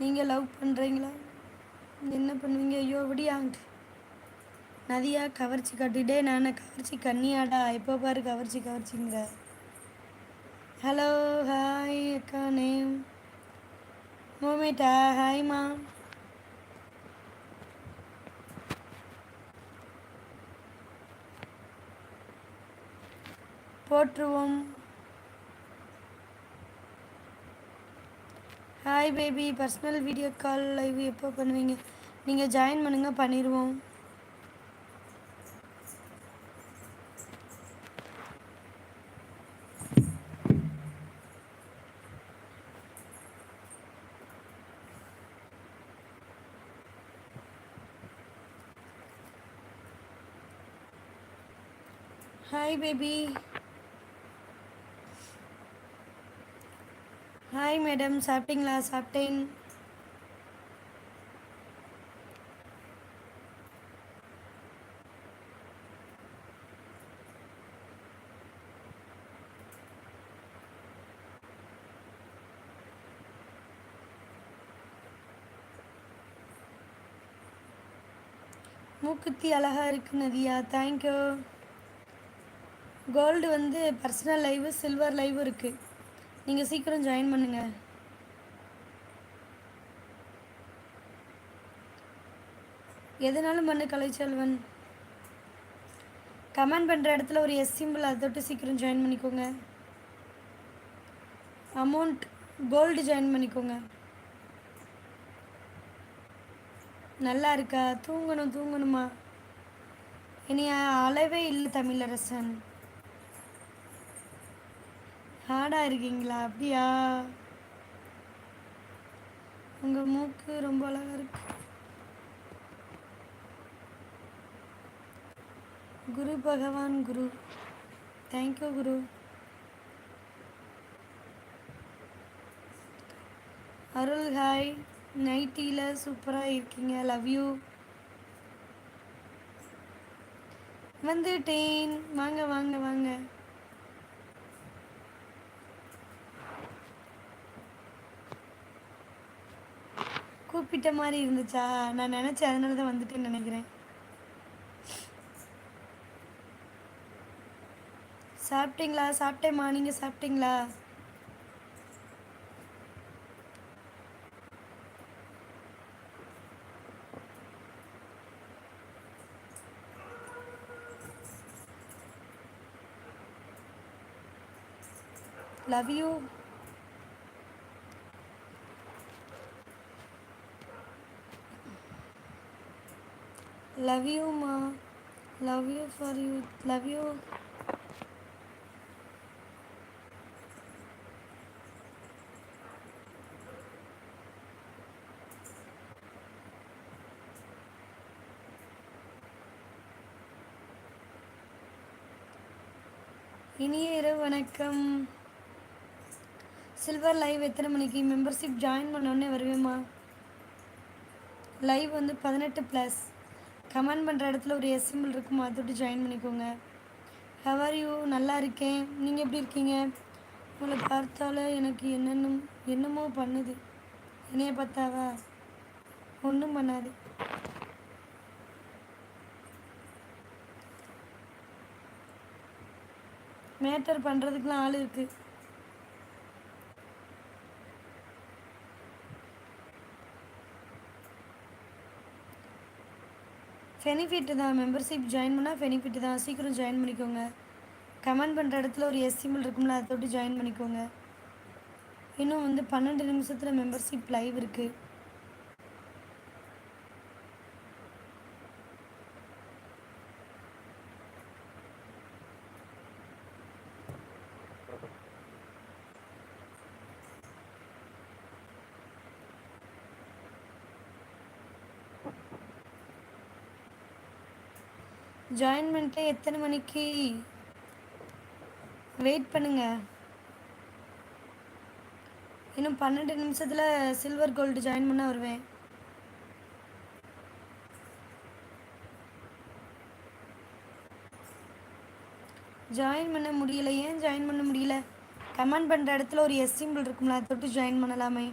நீங்கள் லவ் பண்ணுறீங்களா என்ன பண்ணுவீங்க? ஐயோ விடியாங்க. நதியா கவர்ச்சி கட்டிட்டே நான் கவர்ச்சி கண்ணியாடா எப்போ பாரு கவர்ச்சி கவர்ச்சிங்கிற ஹலோ ஹாய் அக்கா நேம் மோமேட்டா ஹாய்மா போற்றுவோம். Hi baby personal video call live எப்போ பண்ணுவீங்க? நீங்கள் ஜாயின் பண்ணுங்கள் பண்ணிடுவோம் ஹாய் பேபி ஹாய் மேடம் சாப்பிட்டீங்களா? சாப்பிட்டேன். மூக்குத்தி அழகா இருக்கு நதியா. தேங்க்யூ கோல்டு வந்து பர்சனல் லைவு சில்வர் லைவும் இருக்குது நீங்கள் சீக்கிரம் ஜாயின் பண்ணுங்க. எதனாலும் பண்ணு கலைச்செல்வன். கமெண்ட் பண்ணுற இடத்துல ஒரு எஸ் சிம்பிள் அதை தொட்டு சீக்கிரம் ஜாயின் பண்ணிக்கோங்க. அமௌண்ட் கோல்டு ஜாயின் பண்ணிக்கோங்க. நல்லா இருக்கா? தூங்கணும் தூங்கணுமா? இனி அளவே இல்லை தமிழரசன். ஹார்டாக இருக்கீங்களா? அப்படியா? உங்கள் மூக்கு ரொம்ப அழகாக இருக்கு. குரு பகவான் குரு. தேங்க்யூ குரு. அருள் ஹாய் நைட்டியில் சூப்பராக இருக்கீங்க. லவ் யூ வந்துட்டேன். வாங்க வாங்க வாங்க. கூப்பிட்ட மாதிரி இருந்துச்சா? நான் நினச்சேன் அதனால தான் வந்துட்டேன்னு நினைக்கிறேன். சாப்பிட்டீங்களா? சாப்பிட்டேம்மா. நீங்கள் சாப்பிட்டீங்களா? Love you love Yuma love you for you love you இனிய இரவு வணக்கம். சில்வர் லைவ் எத்தனை மணிக்கு? மெம்பர்ஷிப் ஜாயின் பண்ணோடனே வருவேம்மா லைவ் வந்து பதினெட்டு ப்ளஸ் கமெண்ட் பண்ணுற இடத்துல ஒரு எஸ் சிம்பிள் இருக்குமா? அதை விட்டு ஜாயின் பண்ணிக்கோங்க. ஹவர் யூ நல்லா இருக்கேன். நீங்கள் எப்படி இருக்கீங்க? உங்களை பார்த்தால எனக்கு என்னென்ன என்னமோ பண்ணுது. என்னைய பார்த்தாவா? ஒன்றும் பண்ணாது. மேட்டர் பண்ணுறதுக்குலாம் ஆள் இருக்குது பெனிஃபிட் தான் மெம்பர்ஷிப் ஜாயின் பண்ணால் ஃபெனிஃபிட் தான். சீக்கிரம் ஜாயின் பண்ணிக்கோங்க. கமெண்ட் பண்ணுற இடத்துல ஒரு எஸ் சிம்பிள் இருக்கும்ல அதை தொட்டு ஜாயின் பண்ணிக்கோங்க. இன்னும் வந்து பன்னெண்டு நிமிஷத்தில் மெம்பர்ஷிப் லைவ் இருக்குது ஜாயின் பண்ணிட்டு எத்தனை மணிக்கு? வெயிட் பண்ணுங்க. இன்னும் பன்னெண்டு நிமிஷத்தில் சில்வர் கோல்டு ஜாயின் பண்ண வருவேன். ஜாயின் பண்ண முடியல. ஏன் ஜாயின் பண்ண முடியல? கமெண்ட் பண்ணுற இடத்துல ஒரு எஸ் சிம்பிள் இருக்கும்ல அதை தொட்டு ஜாயின் பண்ணலாமே.